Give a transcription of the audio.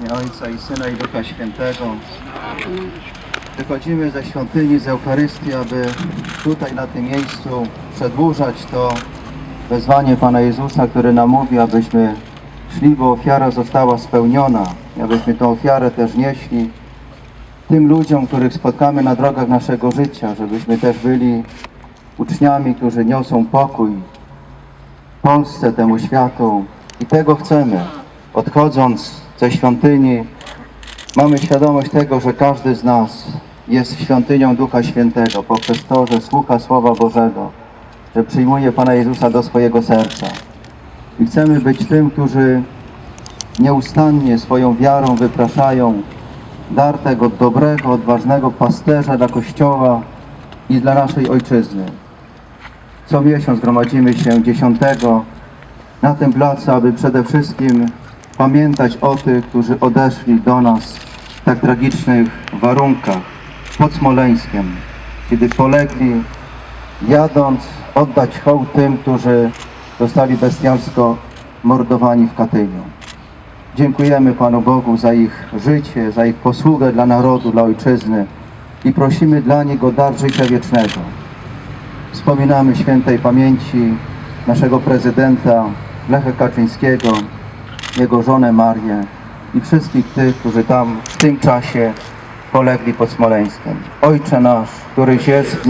Imię Ojca i Syna i Ducha Świętego. Wychodzimy ze świątyni, z Eucharystii, aby tutaj na tym miejscu przedłużać to wezwanie Pana Jezusa, który nam mówi, abyśmy szli, bo ofiara została spełniona abyśmy tę ofiarę też nieśli tym ludziom, których spotkamy na drogach naszego życia, żebyśmy też byli uczniami, którzy niosą pokój Polsce, temu światu i tego chcemy. Odchodząc ze świątyni, mamy świadomość tego, że każdy z nas jest świątynią Ducha Świętego poprzez to, że słucha Słowa Bożego, że przyjmuje Pana Jezusa do swojego serca. I chcemy być tym, którzy nieustannie swoją wiarą wypraszają dar tego dobrego, odważnego pasterza dla Kościoła i dla naszej Ojczyzny. Co miesiąc gromadzimy się 10 na tym placu, aby przede wszystkim pamiętać o tych, którzy odeszli do nas w tak tragicznych warunkach pod Smoleńskiem, kiedy polegli, jadąc oddać hołd tym, którzy zostali bestialsko mordowani w Katyniu. Dziękujemy Panu Bogu za ich życie, za ich posługę dla narodu, dla Ojczyzny i prosimy dla Niego dar życia wiecznego. Wspominamy świętej pamięci naszego prezydenta Lecha Kaczyńskiego, jego żonę Marię i wszystkich tych, którzy tam w tym czasie polegli pod Smoleńskiem. Ojcze nasz, któryś jest